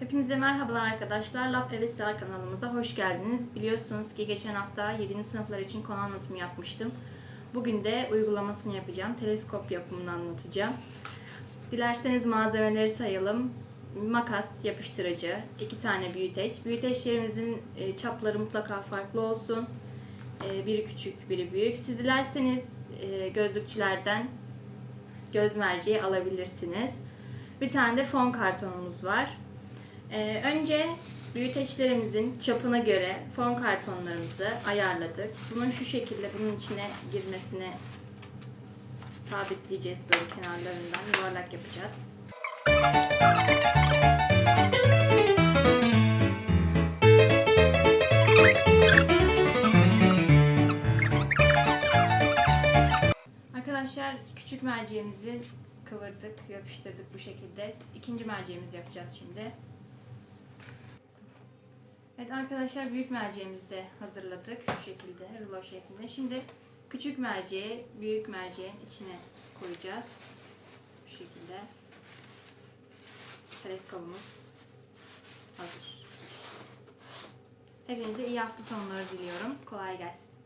Hepinize merhabalar arkadaşlar. Lab ve Sığar kanalımıza hoş geldiniz. Biliyorsunuz ki geçen hafta 7. sınıflar için konu anlatımı yapmıştım. Bugün de uygulamasını yapacağım. Teleskop yapımını anlatacağım. Dilerseniz malzemeleri sayalım. Makas, yapıştırıcı, iki tane büyüteç. Büyüteçlerimizin e, çapları mutlaka farklı olsun. E, Biri küçük, biri büyük. Siz dilerseniz e, gözlükçülerden göz merceği alabilirsiniz. Bir tane de fon kartonumuz var. Ee, önce büyüteçlerimizin çapına göre fon kartonlarımızı ayarladık. Bunun şu şekilde bunun içine girmesine sabitleyeceğiz böyle kenarlarından yuvarlak yapacağız. Arkadaşlar küçük merceğimizi kıvırdık, yapıştırdık bu şekilde. İkinci merceğimizi yapacağız şimdi. Evet arkadaşlar büyük merceğimizi de hazırladık şu şekilde rulo şeklinde. Şimdi küçük merceği büyük merceğin içine koyacağız. Bu şekilde. Teleskopumuz hazır. Hepinize iyi hafta sonları diliyorum. Kolay gelsin.